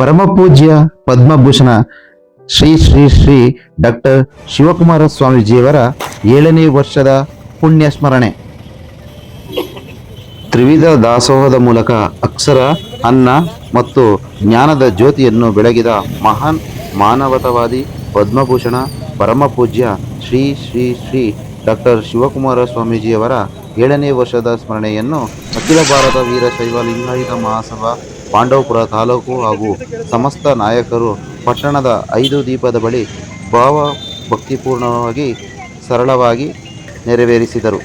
ಪರಮಪೂಜ್ಯ ಪದ್ಮಭೂಷಣ ಶ್ರೀ ಶ್ರೀ ಶ್ರೀ ಡಾಕ್ಟರ್ ಶಿವಕುಮಾರ ಸ್ವಾಮೀಜಿಯವರ ಏಳನೇ ವರ್ಷದ ಪುಣ್ಯ ಸ್ಮರಣೆ. ತ್ರಿವಿಧ ದಾಸೋಹದ ಮೂಲಕ ಅಕ್ಷರ, ಅನ್ನ ಮತ್ತು ಜ್ಞಾನದ ಜ್ಯೋತಿಯನ್ನು ಬೆಳಗಿದ ಮಹಾನ್ ಮಾನವತಾವಾದಿ ಪದ್ಮಭೂಷಣ ಪರಮಪೂಜ್ಯ ಶ್ರೀ ಶ್ರೀ ಶ್ರೀ ಡಾಕ್ಟರ್ ಶಿವಕುಮಾರ ಸ್ವಾಮೀಜಿಯವರ ಏಳನೇ ವರ್ಷದ ಸ್ಮರಣೆಯನ್ನು ಅಖಿಲ ಭಾರತ ವೀರಶೈವ ಲಿಂಗಾಯತ ಮಹಾಸಭಾ ಪಾಂಡವಪುರ ತಾಲೂಕು ಹಾಗೂ ಸಮಸ್ತ ನಾಯಕರು ಪಟ್ಟಣದ ಐದು ದೀಪದ ಬಳಿ ಭಾವ ಭಕ್ತಿಪೂರ್ಣವಾಗಿ ಸರಳವಾಗಿ ನೆರವೇರಿಸಿದರು.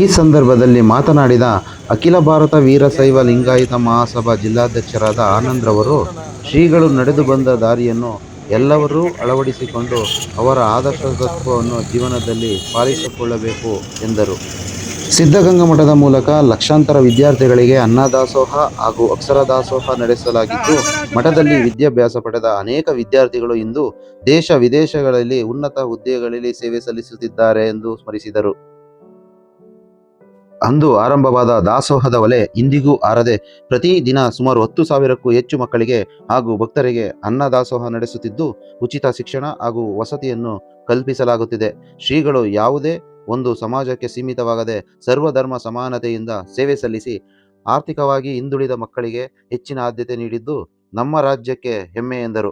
ಈ ಸಂದರ್ಭದಲ್ಲಿ ಮಾತನಾಡಿದ ಅಖಿಲ ಭಾರತ ವೀರಶೈವ ಲಿಂಗಾಯತ ಮಹಾಸಭಾ ಜಿಲ್ಲಾಧ್ಯಕ್ಷರಾದ ಆನಂದ್ರವರು ಶ್ರೀಗಳು ನಡೆದು ಬಂದ ದಾರಿಯನ್ನು ಎಲ್ಲವರೂ ಅಳವಡಿಸಿಕೊಂಡು ಅವರ ಆದರ್ಶ ತತ್ವವನ್ನು ಜೀವನದಲ್ಲಿ ಪಾಲಿಸಿಕೊಳ್ಳಬೇಕು ಎಂದರು. ಸಿದ್ಧಗಂಗಾ ಮಠದ ಮೂಲಕ ಲಕ್ಷಾಂತರ ವಿದ್ಯಾರ್ಥಿಗಳಿಗೆ ಅನ್ನದಾಸೋಹ ಹಾಗೂ ಅಕ್ಷರ ದಾಸೋಹ ನಡೆಸಲಾಗಿದ್ದು, ಮಠದಲ್ಲಿ ವಿದ್ಯಾಭ್ಯಾಸ ಪಡೆದ ಅನೇಕ ವಿದ್ಯಾರ್ಥಿಗಳು ಇಂದು ದೇಶ ವಿದೇಶಗಳಲ್ಲಿ ಉನ್ನತ ಹುದ್ದೆಗಳಲ್ಲಿ ಸೇವೆ ಸಲ್ಲಿಸುತ್ತಿದ್ದಾರೆ ಎಂದು ಸ್ಮರಿಸಿದರು. ಅಂದು ಆರಂಭವಾದ ದಾಸೋಹದ ಒಲೆ ಇಂದಿಗೂ ಆರದೆ ಪ್ರತಿ ದಿನ ಸುಮಾರು ಹತ್ತು ಸಾವಿರಕ್ಕೂ ಹೆಚ್ಚು ಮಕ್ಕಳಿಗೆ ಹಾಗೂ ಭಕ್ತರಿಗೆ ಅನ್ನ ದಾಸೋಹ ನಡೆಸುತ್ತಿದ್ದು, ಉಚಿತ ಶಿಕ್ಷಣ ಹಾಗೂ ವಸತಿಯನ್ನು ಕಲ್ಪಿಸಲಾಗುತ್ತಿದೆ. ಶ್ರೀಗಳು ಯಾವುದೇ ಒಂದು ಸಮಾಜಕ್ಕೆ ಸೀಮಿತವಾಗದೆ ಸರ್ವಧರ್ಮ ಸಮಾನತೆಯಿಂದ ಸೇವೆ ಸಲ್ಲಿಸಿ ಆರ್ಥಿಕವಾಗಿ ಹಿಂದುಳಿದ ಮಕ್ಕಳಿಗೆ ಹೆಚ್ಚಿನ ಆದ್ಯತೆ ನೀಡಿದ್ದು ನಮ್ಮ ರಾಜ್ಯಕ್ಕೆ ಹೆಮ್ಮೆ ಎಂದರು.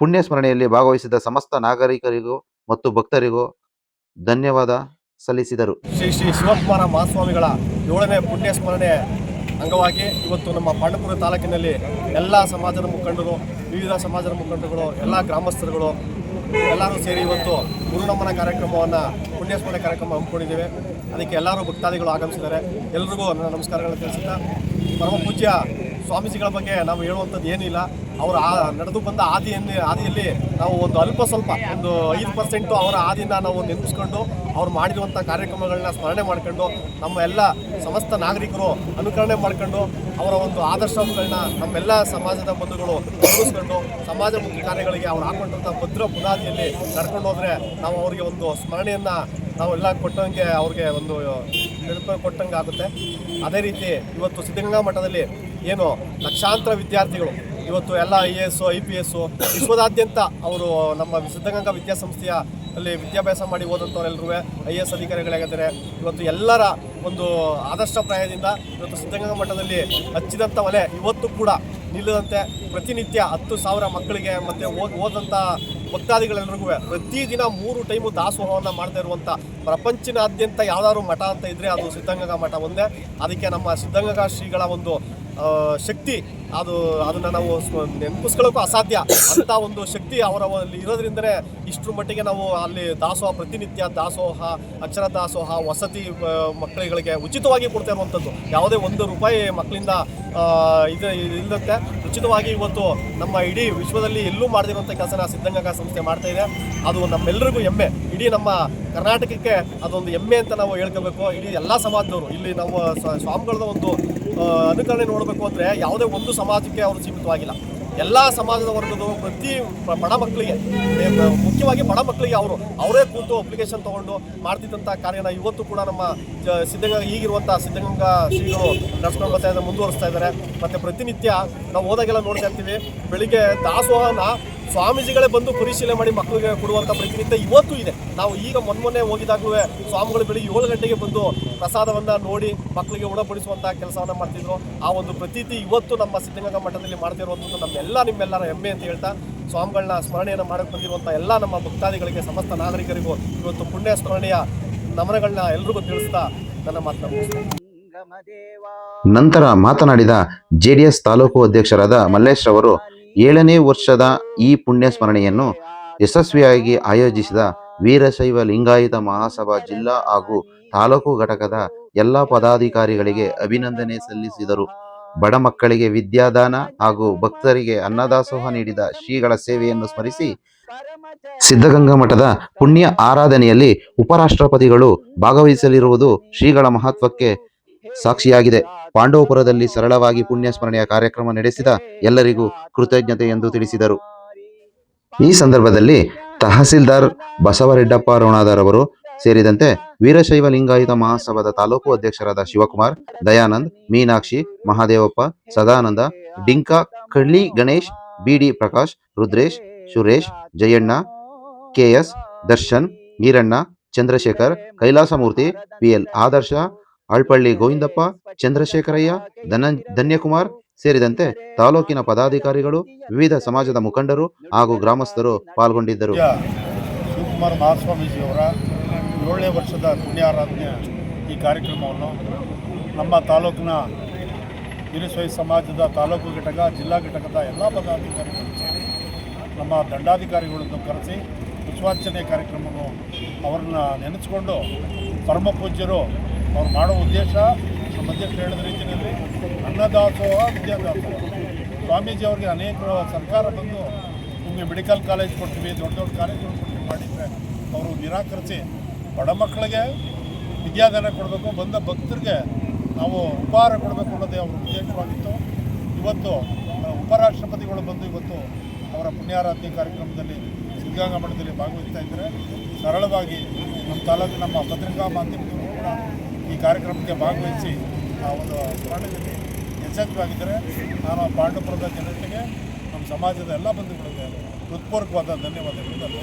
ಪುಣ್ಯ ಸ್ಮರಣೆಯಲ್ಲಿ ಭಾಗವಹಿಸಿದ ಸಮಸ್ತ ನಾಗರಿಕರಿಗೂ ಮತ್ತು ಭಕ್ತರಿಗೂ ಧನ್ಯವಾದ ಸಲ್ಲಿಸಿದರು. ಶ್ರೀ ಶ್ರೀ ಶಿವಕುಮಾರ ಮಹಾಸ್ವಾಮಿಗಳ ಏಳನೇ ಪುಣ್ಯ ಸ್ಮರಣೆ ಅಂಗವಾಗಿ ಇವತ್ತು ನಮ್ಮ ಪಾಂಡಪುರ ತಾಲೂಕಿನಲ್ಲಿ ಎಲ್ಲ ಸಮಾಜದ ಮುಖಂಡರು, ವಿವಿಧ ಸಮಾಜದ ಮುಖಂಡರುಗಳು, ಎಲ್ಲ ಗ್ರಾಮಸ್ಥರುಗಳು ಎಲ್ಲರೂ ಸೇರಿ ಇವತ್ತು ಗುರುನಮನ ಕಾರ್ಯಕ್ರಮವನ್ನು ಪುಣ್ಯ ಸ್ಮರಣೆ ಕಾರ್ಯಕ್ರಮ ಹಮ್ಮಿಕೊಂಡಿದ್ದೇವೆ. ಅದಕ್ಕೆ ಎಲ್ಲರೂ ಭಕ್ತಾದಿಗಳು ಆಗಮಿಸಿದ್ದಾರೆ. ಎಲ್ರಿಗೂ ನನ್ನ ನಮಸ್ಕಾರಗಳನ್ನು ತಿಳಿಸುತ್ತಾ, ಪರಮ ಪೂಜ್ಯ ಸ್ವಾಮೀಜಿಗಳ ಬಗ್ಗೆ ನಾವು ಹೇಳುವಂಥದ್ದು ಏನಿಲ್ಲ. ಅವರು ಆ ನಡೆದು ಬಂದ ಆದಿಯಲ್ಲಿ ಆದಿಯಲ್ಲಿ ನಾವು ಒಂದು ಅಲ್ಪ ಸ್ವಲ್ಪ, ಒಂದು ಐದು ಪರ್ಸೆಂಟು ಅವರ ಹಾದಿನ ನಾವು ನೆನಪಿಸ್ಕೊಂಡು ಅವ್ರು ಮಾಡಿರುವಂಥ ಕಾರ್ಯಕ್ರಮಗಳನ್ನ ಸ್ಮರಣೆ ಮಾಡ್ಕೊಂಡು, ನಮ್ಮ ಎಲ್ಲ ಸಮಸ್ತ ನಾಗರಿಕರು ಅನುಕರಣೆ ಮಾಡ್ಕೊಂಡು ಅವರ ಒಂದು ಆದರ್ಶಗಳನ್ನ ನಮ್ಮೆಲ್ಲ ಸಮಾಜದ ಬಂಧುಗಳು ಗೌರವಿಸ್ಕೊಂಡು ಸಮಾಜಮುಖಿ ಕಾರ್ಯಗಳಿಗೆ ಅವ್ರು ಹಾಕೊಂಡಂಥ ಭದ್ರ ಬುನಾದಿಯಲ್ಲಿ ನಡ್ಕೊಂಡು ಹೋದ್ರೆ ನಾವು ಅವರಿಗೆ ಒಂದು ಸ್ಮರಣೆಯನ್ನು ನಾವೆಲ್ಲ ಕೊಟ್ಟಂಗೆ ಅವ್ರಿಗೆ ಒಂದು ನೆನಪು ಕೊಟ್ಟಂಗೆ ಆಗುತ್ತೆ ಅದೇ ರೀತಿ ಇವತ್ತು ಸಿದ್ಧಗಂಗಾ ಮಠದಲ್ಲಿ ಏನು ಲಕ್ಷಾಂತರ ವಿದ್ಯಾರ್ಥಿಗಳು ಇವತ್ತು ಎಲ್ಲ I A S I P S ವಿಶ್ವದಾದ್ಯಂತ ಅವರು ನಮ್ಮ ಸಿದ್ಧಗಂಗಾ ವಿದ್ಯಾಸಂಸ್ಥೆಯ ಅಲ್ಲಿ ವಿದ್ಯಾಭ್ಯಾಸ ಮಾಡಿ ಓದಂಥವರೆಲ್ಲರೂ ಐ ಎ ಎಸ್ ಅಧಿಕಾರಿಗಳಾಗಿದ್ದಾರೆ. ಇವತ್ತು ಎಲ್ಲರ ಒಂದು ಆದರ್ಶ ಪ್ರಾಯದಿಂದ ಇವತ್ತು ಸಿದ್ಧಗಂಗಾ ಮಠದಲ್ಲಿ ಹಚ್ಚಿದಂಥ ಒಲೆ ಇವತ್ತು ಕೂಡ ನಿಲ್ಲದಂತೆ ಪ್ರತಿನಿತ್ಯ ಹತ್ತು ಸಾವಿರ ಮಕ್ಕಳಿಗೆ ಮತ್ತು ಓದ್ ಓದಂಥ ಭಕ್ತಾದಿಗಳೆಲ್ಲರಿಗೂ ಪ್ರತಿದಿನ ಮೂರು ಟೈಮು ದಾಸೋಹವನ್ನು ಮಾಡ್ತಾ ಇರುವಂಥ ಪ್ರಪಂಚನಾದ್ಯಂತ ಯಾವ್ದಾದ್ರು ಮಠ ಅಂತ ಇದ್ದರೆ ಅದು ಸಿದ್ಧಗಂಗಾ ಮಠ ಒಂದೇ. ಅದಕ್ಕೆ ನಮ್ಮ ಸಿದ್ಧಗಂಗಾ ಶ್ರೀಗಳ ಒಂದು ಶಕ್ತಿ. ಅದು ಅದನ್ನು ನಾವು ನೆನಪಿಸ್ಕೊಳ್ಳೋಕ್ಕೂ ಅಸಾಧ್ಯ. ಅಂಥ ಒಂದು ಶಕ್ತಿ ಅವರ ಇರೋದ್ರಿಂದಲೇ ಇಷ್ಟರ ಮಟ್ಟಿಗೆ ನಾವು ಅಲ್ಲಿ ದಾಸೋಹ, ಪ್ರತಿನಿತ್ಯ ದಾಸೋಹ, ಅಕ್ಷರ ದಾಸೋಹ, ವಸತಿ ಮಕ್ಕಳಿಗಳಿಗೆ ಉಚಿತವಾಗಿ ಕೊಡ್ತಾ ಇರುವಂಥದ್ದು. ಯಾವುದೇ ಒಂದು ರೂಪಾಯಿ ಮಕ್ಕಳಿಂದ ಇದು ಇಲ್ಲದಂತೆ ಉಚಿತವಾಗಿ ಇವತ್ತು ನಮ್ಮ ಇಡೀ ವಿಶ್ವದಲ್ಲಿ ಎಲ್ಲೂ ಮಾಡದಿರುವಂಥ ಕೆಲಸನ ಸಿದ್ಧಗಂಗಾ ಸಂಸ್ಥೆ ಮಾಡ್ತಾ ಇದೆ. ಅದು ನಮ್ಮೆಲ್ಲರಿಗೂ ಹೆಮ್ಮೆ. ಇಡೀ ನಮ್ಮ ಕರ್ನಾಟಕಕ್ಕೆ ಅದೊಂದು ಹೆಮ್ಮೆ ಅಂತ ನಾವು ಹೇಳ್ಕೋಬೇಕು. ಇಡೀ ಎಲ್ಲ ಸಮಾಜದವರು, ಇಲ್ಲಿ ನಾವು ಸ್ವಾಮಿಗಳದ ಒಂದು ಅನುಕರಣೆ ನೋಡಬೇಕು ಅಂದರೆ ಯಾವುದೇ ಒಂದು ಸಮಾಜಕ್ಕೆ ಅವರು ಸೀಮಿತವಾಗಿಲ್ಲ. ಎಲ್ಲ ಸಮಾಜದ ವರ್ಗದ ಪ್ರತಿ ಬಡ ಮಕ್ಕಳಿಗೆ ಮುಖ್ಯವಾಗಿ ಬಡ ಮಕ್ಕಳಿಗೆ ಅವರು, ಅವರೇ ಕೂತು ಅಪ್ಲಿಕೇಶನ್ ತಗೊಂಡು ಮಾಡ್ತಿದ್ದಂಥ ಕಾರ್ಯನ ಇವತ್ತು ಕೂಡ ನಮ್ಮ ಸಿದ್ಧಗಂಗಾ ಈಗಿರುವಂಥ ಸಿದ್ಧಗಂಗಾ ಶ್ರೀಗಳು ನಡ್ಸ್ಕೊಂಡು ಬರ್ತಾ ಇದ್ದಾರೆ, ಮುಂದುವರಿಸ್ತಾ ಇದ್ದಾರೆ. ಮತ್ತು ಪ್ರತಿನಿತ್ಯ ನಾವು ಹೋದಾಗೆಲ್ಲ ನೋಡ್ತಾ ಇರ್ತೀವಿ. ಬೆಳಿಗ್ಗೆ ದಾಸೋಹನ ಸ್ವಾಮೀಜಿಗಳೇ ಬಂದು ಪರಿಶೀಲನೆ ಮಾಡಿ ಮಕ್ಕಳಿಗೆ ಕೊಡುವಂಥ ಪ್ರತಿನಿತ್ಯ ಇವತ್ತು ಇದೆ. ನಾವು ಈಗ ಮೊನ್ನೆ ಹೋಗಿದಾಗಲೂ ಸ್ವಾಮಿಗಳು ಬೆಳಿಗ್ಗೆ ಏಳು ಗಂಟೆಗೆ ಬಂದು ಪ್ರಸಾದವನ್ನು ನೋಡಿ ಮಕ್ಕಳಿಗೆ ಉಣಪಡಿಸುವಂಥ ಕೆಲಸವನ್ನು ಮಾಡ್ತಿದ್ರು. ಆ ಒಂದು ಪ್ರತೀತಿ ಇವತ್ತು ನಮ್ಮ ಸಿದ್ಧಗಂಗಾ ಮಠದಲ್ಲಿ ಮಾಡ್ತಿರುವಂಥದ್ದು ನಮ್ಮೆಲ್ಲ ನಿಮ್ಮೆಲ್ಲರ ಹೆಮ್ಮೆ ಅಂತ ಹೇಳ್ತಾ ಸ್ವಾಮಿಗಳನ್ನ ಸ್ಮರಣೆಯನ್ನು ಮಾಡಕ್ಕೆ ಬಂದಿರುವಂಥ ಎಲ್ಲ ನಮ್ಮ ಭಕ್ತಾದಿಗಳಿಗೆ ಸಮಸ್ತ ನಾಗರಿಕರಿಗೂ ಇವತ್ತು ಪುಣ್ಯ ಸ್ಮರಣೆಯ ನಮನಗಳನ್ನ ಎಲ್ರಿಗೂ ತಿಳಿಸ್ತಾ ನನ್ನ ಮಾತನ್ನು ನಂತರ ಮಾತನಾಡಿದ ಜೆಡಿಎಸ್ ತಾಲೂಕು ಅಧ್ಯಕ್ಷರಾದ ಮಲ್ಲೇಶ್ ರವರು ಏಳನೇ ವರ್ಷದ ಈ ಪುಣ್ಯ ಸ್ಮರಣೆಯನ್ನು ಯಶಸ್ವಿಯಾಗಿ ಆಯೋಜಿಸಿದ ವೀರಶೈವ ಲಿಂಗಾಯತ ಮಹಾಸಭಾ ಜಿಲ್ಲಾ ಹಾಗೂ ತಾಲೂಕು ಘಟಕದ ಎಲ್ಲ ಪದಾಧಿಕಾರಿಗಳಿಗೆ ಅಭಿನಂದನೆ ಸಲ್ಲಿಸಿದರು. ಬಡ ಮಕ್ಕಳಿಗೆ ವಿದ್ಯಾದಾನ ಹಾಗೂ ಭಕ್ತರಿಗೆ ಅನ್ನದಾಸೋಹ ನೀಡಿದ ಶ್ರೀಗಳ ಸೇವೆಯನ್ನು ಸ್ಮರಿಸಿ ಸಿದ್ಧಗಂಗಾ ಮಠದ ಪುಣ್ಯ ಆರಾಧನೆಯಲ್ಲಿ ಉಪರಾಷ್ಟ್ರಪತಿಗಳು ಭಾಗವಹಿಸಲಿರುವುದು ಶ್ರೀಗಳ ಮಹತ್ವಕ್ಕೆ ಸಾಕ್ಷಿಯಾಗಿದೆ. ಪಾಂಡವಪುರದಲ್ಲಿ ಸರಳವಾಗಿ ಪುಣ್ಯ ಸ್ಮರಣೆಯ ಕಾರ್ಯಕ್ರಮ ನಡೆಸಿದ ಎಲ್ಲರಿಗೂ ಕೃತಜ್ಞತೆ ಎಂದು ತಿಳಿಸಿದರು. ಈ ಸಂದರ್ಭದಲ್ಲಿ ತಹಸೀಲ್ದಾರ್ ಬಸವರೆಡ್ಡಪ್ಪ ರೋಣಾದರ್ ಅವರು ಸೇರಿದಂತೆ ವೀರಶೈವ ಲಿಂಗಾಯತ ಮಹಾಸಭಾದ ತಾಲೂಕು ಅಧ್ಯಕ್ಷರಾದ Shivakumar, Dayanand, Meenakshi, Mahadevappa, Sadananda, Dinka, Kalli Ganesh, BD Prakash, Rudresh, Suresh, Jayanna KS Darshan, Eeranna, Chandrashekar, Kailasamurthy PL Adarsh Alpalli Govindappa Chandrashekharaiah ಧನ ಧನ್ಯಕುಮಾರ್ ಸೇರಿದಂತೆ ತಾಲೂಕಿನ ಪದಾಧಿಕಾರಿಗಳು ವಿವಿಧ ಸಮಾಜದ ಮುಖಂಡರು ಹಾಗೂ ಗ್ರಾಮಸ್ಥರು ಪಾಲ್ಗೊಂಡಿದ್ದರು. ಶಿವಕುಮಾರ್ ಮಹಾಸ್ವಾಮೀಜಿಯವರ ಏಳನೇ ವರ್ಷದ ಪುಣ್ಯಾರಾಧನೆ ಈ ಕಾರ್ಯಕ್ರಮವನ್ನು ನಮ್ಮ ತಾಲೂಕಿನ ವೀರಶೈವ ಸಮಾಜದ ತಾಲೂಕು ಘಟಕ ಜಿಲ್ಲಾ ಘಟಕದ ಎಲ್ಲ ಪದಾಧಿಕಾರಿಗಳು ಸೇರಿ ನಮ್ಮ ದಂಡಾಧಿಕಾರಿಗಳನ್ನು ಕರೆಸಿ ಪುಷ್ಪಾರ್ಚನೆ ಕಾರ್ಯಕ್ರಮವನ್ನು ಅವರನ್ನ ನೆನೆಸ್ಕೊಂಡು ಪರಮ ಪೂಜ್ಯರು ಅವ್ರು ಮಾಡೋ ಉದ್ದೇಶ, ನಮ್ಮ ಅಧ್ಯಕ್ಷರು ಹೇಳಿದ ರೀತಿಯಲ್ಲಿ ಅನ್ನದಾಸೋಹ, ವಿದ್ಯಾದಾಸೋಹ. ಸ್ವಾಮೀಜಿ ಅವರಿಗೆ ಅನೇಕ ಸರ್ಕಾರ ಬಂದು ನಿಮಗೆ ಮೆಡಿಕಲ್ ಕಾಲೇಜ್ ಕೊಡ್ತೀವಿ, ದೊಡ್ಡ ದೊಡ್ಡ ಕಾಲೇಜ್ಗಳು ಕೊಡ್ತೀವಿ ಮಾಡಿದರೆ ಅವರು ನಿರಾಕರಿಸಿ ಬಡ ಮಕ್ಕಳಿಗೆ ವಿದ್ಯಾದಾನ ಕೊಡಬೇಕು, ಬಂದ ಭಕ್ತರಿಗೆ ನಾವು ಉಪಹಾರ ಕೊಡಬೇಕು ಅನ್ನೋದೇ ಅವರ ಉದ್ದೇಶವಾಗಿತ್ತು. ಇವತ್ತು ಉಪರಾಷ್ಟ್ರಪತಿಗಳು ಬಂದು ಇವತ್ತು ಅವರ ಪುಣ್ಯಾರಾಧನೆ ಕಾರ್ಯಕ್ರಮದಲ್ಲಿ ಸಿದ್ಧಗಂಗಾ ಮಠದಲ್ಲಿ ಭಾಗವಹಿಸ್ತಾ ಇದ್ದಾರೆ. ಸರಳವಾಗಿ ನಮ್ಮ ತಾಲೂಕು ನಮ್ಮ ಪತ್ರಿಕಾ ಮಾಧ್ಯಮದವರು ಕೂಡ ಈ ಕಾರ್ಯಕ್ರಮಕ್ಕೆ ಭಾಗವಹಿಸಿ ಆ ಒಂದು ಸ್ಮರಣೆಯಲ್ಲಿ ಯಶಸ್ವಿಯಾಗಿದ್ದರೆ ನಾನು ಪಾಂಡವಪುರದ ಜನತೆಗೆ ನಮ್ಮ ಸಮಾಜದ ಎಲ್ಲ ಬಂಧುಗಳಿಗೆ ಹೃತ್ಪೂರ್ವಕವಾದ ಧನ್ಯವಾದಗಳನ್ನು.